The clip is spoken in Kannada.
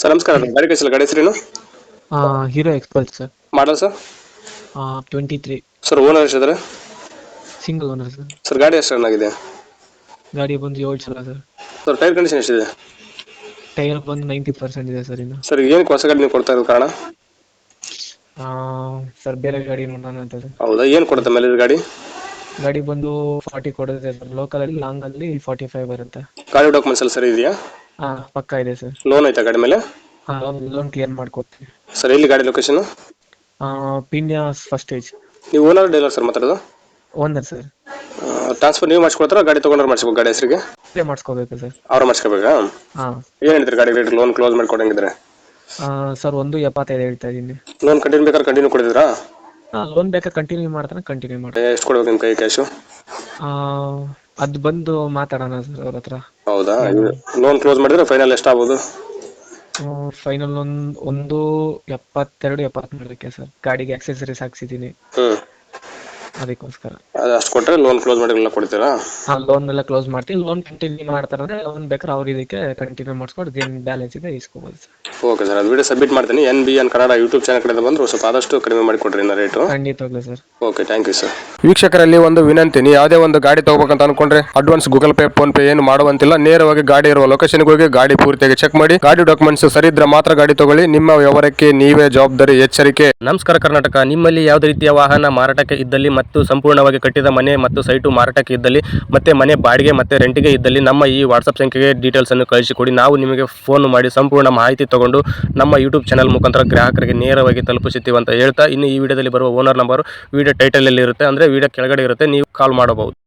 ಸರ್ ನಮಸ್ಕಾರ. ಗಾಡಿ ಕಳಿಸಿಲ್ಲ. ಗಾಡಿ ಹೆಸರೇನು? Hero Xpulse sir. Model sir? Twenty three sir owner ಎಷ್ಟಿದ್ದಾರೆ single owner sir. Sir ಗಾಡಿ ಎಷ್ಟು ರನ್ ಆಗಿದೆ? ಗಾಡಿ ಬಂದು ಏಳು ಸಲ ಸರ್. ಸರ್ ಟೈರ್ ಕಂಡೀಷನ್ ಎಷ್ಟಿದೆ? ಟೈರ್ ಬಂದು ನೈಂಟಿ ಪರ್ಸೆಂಟ್ ಇದೆ ಸರ್ ಇನ್ನು. ಸರ್ ಏನಕ್ಕೆ ಹೊಸ ಗಾಡಿ ನೀವು ಕೊಡ್ತಾ ಇರೋದು ಕಾರಣ? ಸರ್ ಬೇರೆ ಗಾಡಿ ನೋಡೋಣ ಅಂತ ಸರ್. ಹೌದಾ? ಏನು ಕೊಡುತ್ತೆ ಮೇಲೆ ಗಾಡಿ? ಗಾಡಿ ಬಂದು ಫಾರ್ಟಿ ಕೊಡುತ್ತೆ ಸರ್. ಲೋಕಲಲ್ಲಿ ಲಾಂಗಲ್ಲಿ ಫಾರ್ಟಿ ಫೈವ್ ಬರುತ್ತೆ. ಗಾಡಿ ಡಾಕ್ಯುಮೆಂಟ್ಸ್ ಎಲ್ಲ ಸರಿ ಇದೆಯಾ? ಹಾಂ ಪಕ್ಕ ಇದೆ ಸರ್ ಲೋನ್ ಐತಾ ಗಾಡಿ ಮೇಲೆ? ಹಾ ಲೋನ್ ಲೋನ್ ಕ್ಲಿಯರ್ ಮಾಡ್ಕೊಡ್ತೀನಿ. ಸರ್ ಎಲ್ಲಿ ಗಾಡಿ ಲೊಕೇಶನ್ ಪಿನ್ಯಾ ಫಸ್ಟ್ ಸ್ಟೇಜ್ ನೀವು ಓನರ್ ಡೀಲರ್ ಸರ್ ಮಾತಾಡೋದು? ಓನರ್ ಸರ್ ಟ್ರಾನ್ಸ್ಫರ್ ನೀವು ಮಾಡಿಸ್ಕೊಡ್ತಾರ ಗಾಡಿ ತೊಗೊಂಡ್ರೆ ಮಾಡಿಸ್ಬೇಕು ಗಾಡಿ ಹೆಸರಿಗೆ? ಪೇ ಮಾಡಿಸ್ಕೋಬೇಕು ಸರ್ ಅವ್ರು ಮಾಡಿಸ್ಕೋಬೇಕಾ? ಹಾಂ. ಏನು ಹೇಳ್ತೀರಿ ಗಾಡಿ ರೇಟ್ ಲೋನ್ ಕ್ಲೋಸ್ ಮಾಡ್ಕೊಡಂಗಿದ್ರೆ ಆ ಸರ್ ಒಂದು ಎಪ್ಪತ್ತೈದು ಹೇಳ್ತಾ ಇದ್ದೀನಿ. ಲೋನ್ ಕಂಟಿನ್ಯೂ ಬೇಕಾದ್ರೆ ಕಂಟಿನ್ಯೂ ಕೊಡಿದ್ರಾ? ಹಾ ಲೋನ್ ಬೇಕಾ ಕಂಟಿನ್ಯೂ ಮಾಡ್ತಾನೆ ಕಂಟಿನ್ಯೂ ಮಾಡಿ ಎಷ್ಟು ಕೊಡ್ಬೇಕು ನಿಮ್ಮ ಕೈ ಕ್ಯಾಶು ಅದು ಬಂದು ಮಾತಾಡೋಣ ಸರ್ ಅವ್ರ ಹತ್ರ. ಹೌದಾ? ಲೋನ್ ಕ್ಲೋಸ್ ಮಾಡಿದ್ರೆ ಫೈನಲ್ ಎಷ್ಟು ಆಗ್ಬೋದು ಫೈನಲ್ ಒಂದು ಒಂದು ಎಪ್ಪತ್ತೆರಡು ಎಪ್ಪತ್ಮೂರಕ್ಕೆ ಸರ್ ಗಾಡಿಗೆ ಆಕ್ಸೆಸರೀಸ್ ಹಾಕ್ಸಿದ್ದೀನಿ. ಅದಕ್ಕೋಸ್ಕರ. ಅದು ಅಷ್ಟು ಕೊಟ್ಟರೆ ಲೋನ್ ಕ್ಲೋಸ್ ಮಾಡಿರಲ್ಲ ಕೊಡ್ತೀರಾ? ಹಾಂ ಲೋನ್ ಎಲ್ಲ ಕ್ಲೋಸ್ ಮಾಡ್ತೀನಿ. ಲೋನ್ ಕಂಟಿನ್ಯೂ ಮಾಡ್ತಾರಂದ್ರೆ ಲೋನ್ ಬೇಕಾದ್ರೆ ಅವ್ರ ಇದಕ್ಕೆ ಕಂಟಿನ್ಯೂ ಮಾಡಿಸ್ಕೊಂಡು ಏನು ಬ್ಯಾಲೆನ್ಸ್ ಇದೆ ಇಸ್ಕೋಬೋದು ಸರ್ ಓಕೆ ಸರ್ ಅದು ವಿಡಿಯೋ ಸಬ್ಮಿಟ್ ಮಾಡ್ತೀನಿ. N B N Kannada YouTube channel ಕಡೆ ಬಂದ್ರೆ ಸ್ವಲ್ಪ ಆದಷ್ಟು ಕಡಿಮೆ ಮಾಡಿ ಕೊಡ್ರಿ ಇನ್ನು ರೇಟು ಖಂಡಿತವಾಗ್ಲೂ sir. Okay thank you sir ವೀಕ್ಷಕರಲ್ಲಿ ಒಂದು ವಿನಂತಿ ನೀವು ಯಾವುದೇ ಒಂದು ಗಾಡಿ ತಗೋಬೇಕಂತ ಅನ್ಕೊಂಡ್ರೆ advance Google Pay PhonePe ಏನು ಮಾಡುವಂತಿಲ್ಲ. ನೇರವಾಗಿ ಗಾಡಿ ಇರುವ ಲೊಕೇಶನ್ ಹೋಗಿ ಗಾಡಿ ಪೂರ್ತಿಯಾಗಿ ಚೆಕ್ ಮಾಡಿ. ಗಾಡಿ ಡಾಕ್ಯುಮೆಂಟ್ಸ್ ಸರಿ ಇದ್ರೆ ಮಾತ್ರ ಗಾಡಿ ತಗೊಳ್ಳಿ. ನಿಮ್ಮ ವ್ಯವಹಾರಕ್ಕೆ ನೀವೇ ಜವಾಬ್ದಾರಿ ಎಚ್ಚರಿಕೆ. ನಮಸ್ಕಾರ ಕರ್ನಾಟಕ. ನಿಮ್ಮಲ್ಲಿ ಯಾವುದೇ ರೀತಿಯ ವಾಹನ ಮಾರಾಟಕ್ಕೆ ಇದ್ದಲ್ಲಿ ಮತ್ತು ಸಂಪೂರ್ಣವಾಗಿ ಕಟ್ಟಿದ ಮನೆ ಮತ್ತು ಸೈಟು ಮಾರಾಟಕ್ಕೆ ಇದ್ದಲ್ಲಿ ಮತ್ತೆ ಮನೆ ಬಾಡಿಗೆ ಮತ್ತೆ ರೆಂಟಿಗೆ ಇದ್ದಲ್ಲಿ ನಮ್ಮ ಈ ವಾಟ್ಸಪ್ ಸಂಖ್ಯೆಗೆ ಡೀಟೇಲ್ಸ್ ಅನ್ನು ಕಳಿಸಿಕೊಡಿ. ನಾವು ನಿಮಗೆ ಫೋನ್ ಮಾಡಿ ಸಂಪೂರ್ಣ ಮಾಹಿತಿ ತಗೊಂಡು ನಮ್ಮ ಯೂಟ್ಯೂಬ್ ಚಾನಲ್ ಮುಖಾಂತರ ಗ್ರಾಹಕರಿಗೆ ನೇರವಾಗಿ ತಲುಪಿಸುತ್ತೀವಿ ಅಂತ ಹೇಳ್ತಾ, ಇನ್ನು ಈ ವಿಡಿಯೋದಲ್ಲಿ ಬರುವ ಓನರ್ ನಂಬರ್ ವಿಡಿಯೋ ಟೈಟಲಲ್ಲಿ ಇರುತ್ತೆ ಅಂದರೆ ವಿಡಿಯೋ ಕೆಳಗಡೆ ಇರುತ್ತೆ, ನೀವು ಕಾಲ್ ಮಾಡಬಹುದು.